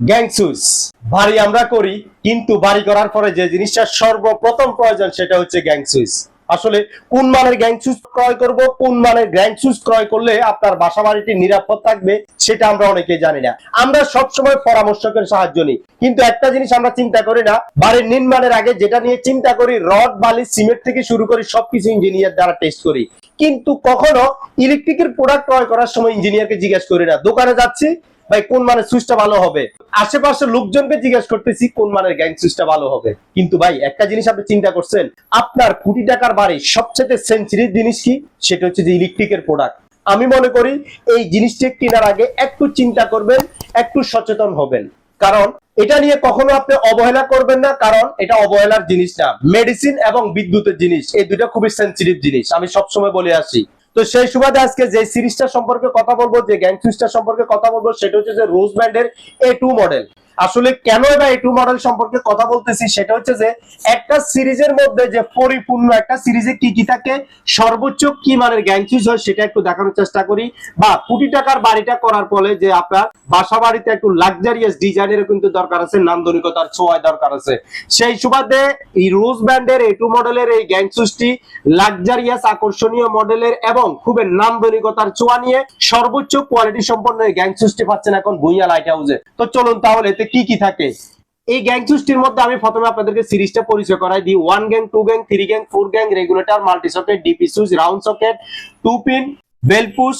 গ্যাংসুস। বাড়ি আমরা করি, কিন্তু বাড়ি করার পরে যে জিনিসটা সর্বপ্রথম প্রয়োজন সেটা হচ্ছে গ্যাংসুইচ আসলে কোন মানের গ্যাংসুস ক্রয় করব, কোন মানের গ্যাংসুস ক্রয় করলে আপনার বাসা বাড়িটি নিরাপদ থাকবে, সেটা আমরা অনেকে জানি না। আমরা সবসময় পরামর্শকের সাহায্য নিই। কিন্তু একটা জিনিস আমরা চিন্তা করি না, বাড়ির নির্মাণের আগে যেটা নিয়ে চিন্তা করি, রড, বালি, সিমেন্ট থেকে শুরু করি সবকিছু ইঞ্জিনিয়ার দ্বারা টেস্ট করি। কিন্তু কখনো ইলেকট্রিকের প্রোডাক্ট ক্রয় করার সময় ইঞ্জিনিয়ারকে জিজ্ঞেস করি না, দোকানে যাচ্ছি, ভাই কোন মানের সুইচটা ভালো হবে? আশেপাশের লোকজনকে জিজ্ঞেস করতেছি কোন মানের গ্যাং ভালো হবে। কিন্তু ভাই, একটা জিনিস আপনি চিন্তা করছেন, আপনার কোটি টাকার বাড়ি সবচেয়ে সেন্সিটিভ জিনিস কি? সেটা হচ্ছে যে ইলেকট্রিকের প্রোডাক্ট আমি মনে করি এই জিনিসটি কেনার আগে একটু চিন্তা করবেন, একটু সচেতন হবেন। কারণ এটা নিয়ে কখনো আপনি অবহেলা করবেন না, কারণ এটা অবহেলার জিনিস না। মেডিসিন এবং বিদ্যুতের জিনিস, এই দুটো খুবই সেন্সিটিভ জিনিস। আমি সবসময় বলে আসি। তো সেই সুবাদে আজকে যে সিরিজটা সম্পর্কে কথা বলব, যে গ্যাং সম্পর্কে কথা বলব, সেটা হচ্ছে যে রোজ ব্যান্ডের এ টু মডেল আসলে কেন এবার এ টু মডেল সম্পর্কে কথা বলতেছি? সেটা হচ্ছে যে, একটা সিরিজের মধ্যে যে পরিপূর্ণ একটা সিরিজে কি কি থাকে, সর্বোচ্চ কি মানের গ্যাং সুইচ হয় সেটা একটু দেখানোর চেষ্টা করি। বা কোটি টাকার বাড়িটা করার ফলে যে আপনার বাসা বাড়িতে একটু লাক্সারিয়াস ডিজাইনের কিন্তু দরকার আছে, নান্দনিকতার ছোঁয়ায় দরকার আছে। সেই সুবাদে এই রোজ ব্যান্ডের এ টু মডেলের এই গ্যাং লাক্সারিয়াস আকর্ষণীয় মডেলের এবং খুবই নান্দনিকতার ছোঁয়া নিয়ে সর্বোচ্চ কোয়ালিটি সম্পন্ন এই গ্যাং পাচ্ছেন এখন ভুইয়া লাইট হাউসে তো চলুন তাহলে এতে কি কি থাকে? এই গ্যাং সৃষ্টির মধ্যে আমি প্রথমে আপনাদেরকে সিরিজটা পরিচয় করাই দিই। One gang two gang three gang four gang regulator multi socket DP switch round socket two pin bell push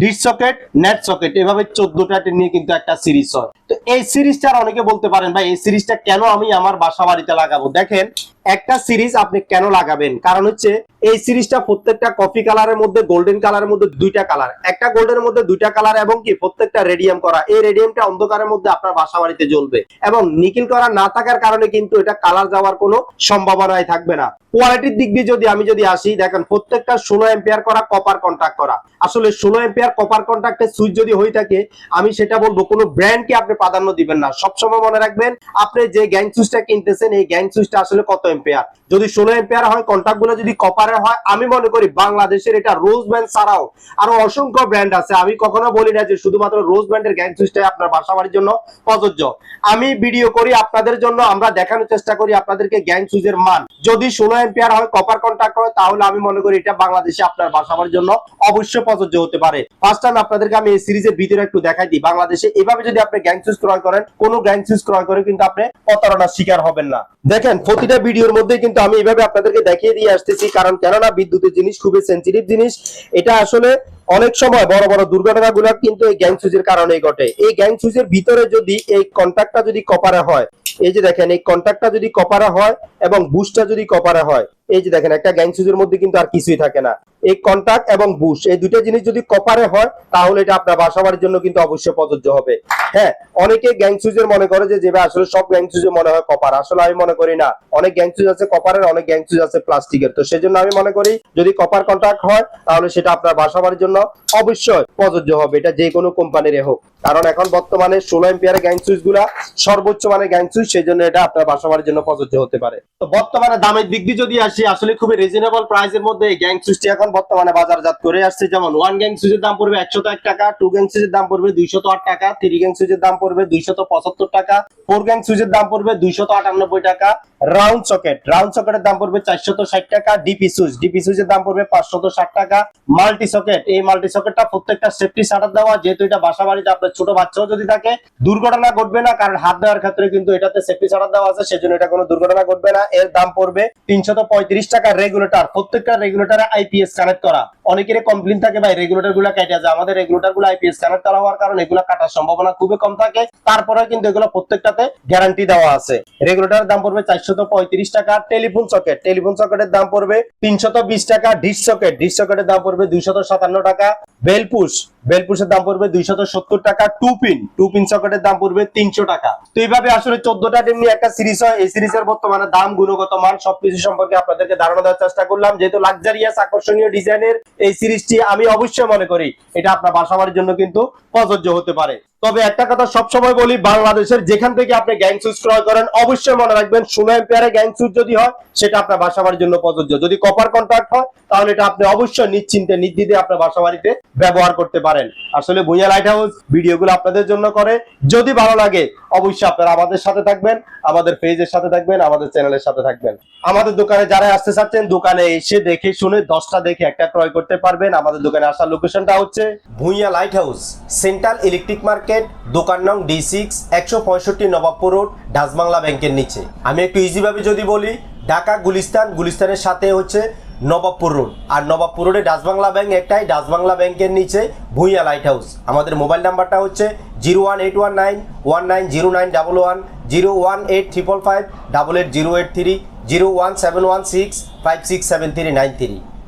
dish socket net socket এভাবে চোদ্দটা নিয়ে কিন্তু একটা সিরিজ হয়। তো এই সিরিজটা অনেকে বলতে পারেন, ভাই, এই সিরিজটা কেন আমি আমার বাসা বাড়িতে লাগাবো? দেখেন একটা সিরিজ আপনি কেন লাগাবেন? কারণ হচ্ছে এই সিরিজটা প্রত্যেকটা কফি কালারের মধ্যে, গোল্ডেন কালারের মধ্যে দুইটা কালার। একটা গোল্ডেনের মধ্যে দুইটা কালার এবং কি প্রত্যেকটা রেডিয়াম করা। এই রেডিয়ামটা অন্ধকারের মধ্যে আপনার বাসা বাড়িতে জ্বলবে। এবং নিকিল করা না থাকার কারণে কিন্তু এটা কালার যাওয়ার কোনো সম্ভাবনাই থাকবে না। কোয়ালিটির দিক দিয়ে যদি আমি যদি আসি, দেখেন প্রত্যেকটা ষোলো এম্পিয়ার করা কপার কন্ট্রাক্ট করা। আসলে ষোলো এম্পিয়ার কপার কন্ট্যাক্টের সুইচ যদি হয়ে থাকে, আমি সেটা বলব, কোনো ব্র্যান্ডকে আপনি প্রাধান্য দিবেন না। সবসময় মনে রাখবেন, আপনি যে গ্যাং সুইচটা কিনতেছেন, এই গ্যাং সুইচটা আসলে কত এম্পিয়ার যদি ষোলো এম্পিয়ার হয় কন্ট্যাক্টগুলো যদি কপারের হয়, আমি মনে করি বাংলাদেশের এটা রোজ ব্যান্ড ছাড়াও আরও অসংখ্য ব্র্যান্ড আছে। আমি কখনো বলি না যে শুধুমাত্র রোজ ব্যান্ডের গ্যাং সুইচটাই আপনার বাসা বাড়ির জন্য প্রযোজ্য। আমি ভিডিও করি আপনাদের জন্য, আমরা দেখানোর চেষ্টা করি আপনাদেরকে গ্যাং সুইচের মান। যদি ষোলো এম্পিয়ার হয় কপার কন্ট্যাক্ট হয়, তাহলে আমি মনে করি এটা বাংলাদেশে আপনার বাসা বাড়ির জন্য অবশ্যই প্রযোজ্য হতে পারে। ফার্স্ট টাইম আপনাদেরকে আমি এই সিরিজের ভিতরে একটু দেখাই দিই। বাংলাদেশে এভাবে যদি আপনি গ্যাং সুইচ ক্রয় করেন, কোন গ্যাং সুইচ ক্রয় করে কিন্তু আপনি প্রতারণার শিকার হবেন না। দেখেন, প্রতিটা ভিডিওর মধ্যে কিন্তু আমি এভাবে আপনাদেরকে দেখিয়ে দিয়ে আসতেছি, কারণ কেননা বিদ্যুতের জিনিস খুবই সেন্সিটিভ জিনিস। এটা আসলে অনেক সময় বড় বড় দুর্ঘটনা গুলো কিন্তু এই গ্যাং সুইচের কারণেই ঘটে। এই গ্যাং সুইচের ভিতরে যদি এই কন্ট্যাক্টটা যদি কপারে হয়, এই যে দেখেন, এই কন্ট্যাক্টটা যদি কপারে হয় এবং বুস্টটা যদি কপারে হয়, এই যে দেখেন, একটা গ্যাং সুইচের মধ্যে কিন্তু আর কিছুই থাকে না। এই কন্ট্যাক্ট এবং বুশ এই দুটো জিনিস যদি কপারে হয়, তাহলে এটা আপনার বাসা বাড়ির জন্য কিন্তু অবশ্যই প্রযোজ্য হবে। হ্যাঁ অনেকে গ্যাং সুইচের মনে করে যে যেভাবে আসলে সব গ্যাং সুইচে মনে হয় কপার আসলে আমি মনে করি না। অনেক গ্যাং সুইচ আছে কপারের অনেক গ্যাং সুইচ আছে প্লাস্টিকের তো সেজন্য আমি মনে করি, যদি কপার কন্ট্যাক্ট হয়, তাহলে সেটা আপনার বাসা বাড়ির জন্য অবশ্যই প্রযোজ্য হবে। এটা যে কোনো কোম্পানির হোক। কারণ এখন বর্তমানে ষোলো এম্পিয়ারের গ্যাংগুলা সর্বোচ্চ মানের গ্যাং সেই জন্য এটা আপনার বাসা বাড়ির জন্য প্রযোজ্য হতে পারে। তো বর্তমানে দামের দিক দিয়ে যদি আসি, আসলে খুবই রিজনেবল প্রাইসের মধ্যে এই গ্যাং এখন বর্তমানে বাজারজাত করে আসছে। যেমন ওয়ান গ্যাং সুইচের দাম পড়বে একশত এক টাকা টু গ্যাং সুইচের দাম পড়বে দুইশত আট টাকা থ্রি গ্যাং সুইচের দাম পড়বে দুইশত পঁচাত্তর টাকা ফোর গ্যাং সুইচের দাম পড়বে দুইশত আটানব্বই টাকা। রাউন্ড সকেট রাউন্ড সকেটের দাম পড়বে চারশত ষাট টাকা ডিপি সুইচ ডিপি সুইচের দাম পড়বে পাঁচশত ষাট টাকা। মাল্টি সকেট এই মাল্টি সকেটটা প্রত্যেকটা সেফটি শাটার দেওয়া, যেহেতু এটা বাসা বাড়িতে আপনার ছোট বাচ্চাও যদি থাকে, দুর্ঘটনা ঘটবে না, কারণ হাত দেওয়ার ক্ষেত্রে কিন্তু এটাতে সেফটি শাটার দেওয়া আছে, সেজন্য এটা কোনো দুর্ঘটনা ঘটবে না। এর দাম পড়বে তিনশত পঁয়ত্রিশ টাকা রেগুলেটর প্রত্যেকটা রেগুলেটরে আইপিএস কানেক্ট করা। অনেকের কমপ্লেন থাকে, ভাই রেগুলেটরগুলা কেটে যায়। আমাদের রেগুলেটরগুলো আইপিএস কানেক্ট করা হওয়ার কারণে এগুলো কাটার সম্ভাবনা খুবই কম থাকে। তারপরে কিন্তু এগুলো প্রত্যেকটাতে গ্যারান্টি দেওয়া আছে। রেগুলেটরের দাম পড়বে চারশত পঁয়ত্রিশ টাকা টেলিফোন সকেট টেলিফোন সকেটের দাম পড়বে তিনশত বিশ টাকা ডিশ সকেট ডিশ সকেটের দাম পড়বে দুইশত সাতান্ন টাকা। বেলপুশ বেলপুশের দাম পড়বে দুইশত সত্তর টাকা। টু পিন টু পিন সকেটের দাম পড়বে তিনশো টাকা। তো এইভাবে আসলে চোদ্দটা টিম নিয়ে একটা সিরিজ হয়। এই সিরিজের বর্তমানে দাম, গুণগত মান সবকিছু সম্পর্কে আপনাদেরকে ধারণা দেওয়ার চেষ্টা করলাম। যেহেতু লাক্সারিয়াস আকর্ষণীয় ডিজাইনের এই সিরিজটি আমি অবশ্যই মনে করি। এটা আপনার বাসা বাড়ির জন্য কিন্তু প্রযোজ্য হতে পারে। তবে একটা কথা সবসময় বলি, বাংলাদেশের যেখান থেকে আপনি গ্যাং সুইচ ক্রয় করেন, অবশ্যই মনে রাখবেন ষোলো এম্পিয়ারে গ্যাং সুইচ যদি হয়, সেটা আপনার বাসা বাড়ির জন্য প্রযোজ্য। যদি কপার কন্ট্রাক্ট হয়, তাহলে এটা আপনি অবশ্যই নিশ্চিন্তে নির্দ্বিধে আপনার বাসা বাড়িতে ব্যবহার করতে পারেন। আসলে ভুঁইয়া লাইট হাউস ভিডিওগুলো আপনাদের জন্য করে। যদি ভালো লাগে, অবশ্যই আপনারা আমাদের সাথে থাকবেন, আমাদের পেজের সাথে থাকবেন, আমাদের চ্যানেলের সাথে থাকবেন। আমাদের দোকানে যারা আসতে চাচ্ছেন, দোকানে এসে দেখে শুনে দশটা দেখে একটা ক্রয় করতে পারবেন। আমাদের দোকানে আসার লোকেশনটা হচ্ছে Bhuiyan light house central electric market দোকান নং ডি সিক্স একশো পঁয়ষট্টি নবাবপুর রোড ডাসবাংলা ব্যাংকের নিচে। আমি একটু ইজিভাবে যদি বলি, ঢাকা, গুলিস্তান, গুলিস্তানের সাথে হচ্ছে নবাবপুর রোড। আর নবাবপুর রোডে ডাসবাংলা ব্যাংক একটাই ডাসবাংলা ব্যাংকের নিচে ভুঁইয়া লাইট হাউস আমাদের মোবাইল নাম্বারটা হচ্ছে zero one eight one nine one nine zero nine double one, zero one eight triple five double eight zero eight three, zero one seven one six five six seven three nine three.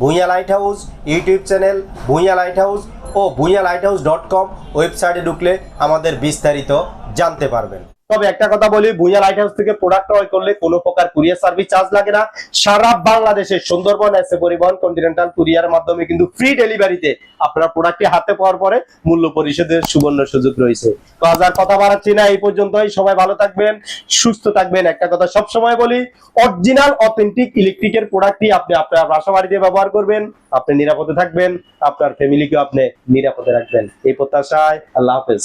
Bhuiyan light house YouTube channel Bhuiyan light house ও Bhuiyan light house dot com ওয়েবসাইটে ঢুকলে আমাদের বিস্তারিত জানতে পারবেন। তবে একটা কথা বলি, ভুঁইয়া লাইট হাউস থেকে প্রোডাক্ট ক্রয় করলে কোনো প্রকার কুরিয়ার সার্ভিস চার্জ লাগে না। সারা বাংলাদেশের সুন্দরবন এসে পরিবহন কন্টিনেন্টাল কুরিয়ার মাধ্যমে কিন্তু ফ্রি ডেলিভারিতে আপনার প্রোডাক্টটি হাতে পাওয়ার পরে মূল্য পরিশোধের সুবর্ণ সুযোগ রয়েছে। তো আজ আর কথা বাড়াচ্ছি না, এই পর্যন্তই। সবাই ভালো থাকবেন, সুস্থ থাকবেন। একটা কথা সব সময় বলি অরিজিনাল অথেন্টিক ইলেকট্রিকের প্রোডাক্টটি আপনি আপনার বাসা বাড়িতে ব্যবহার করবেন, আপনি নিরাপদে থাকবেন, আপনার ফ্যামিলিকেও আপনি নিরাপদে রাখবেন। এই প্রত্যাশায় আল্লাহ হাফেজ।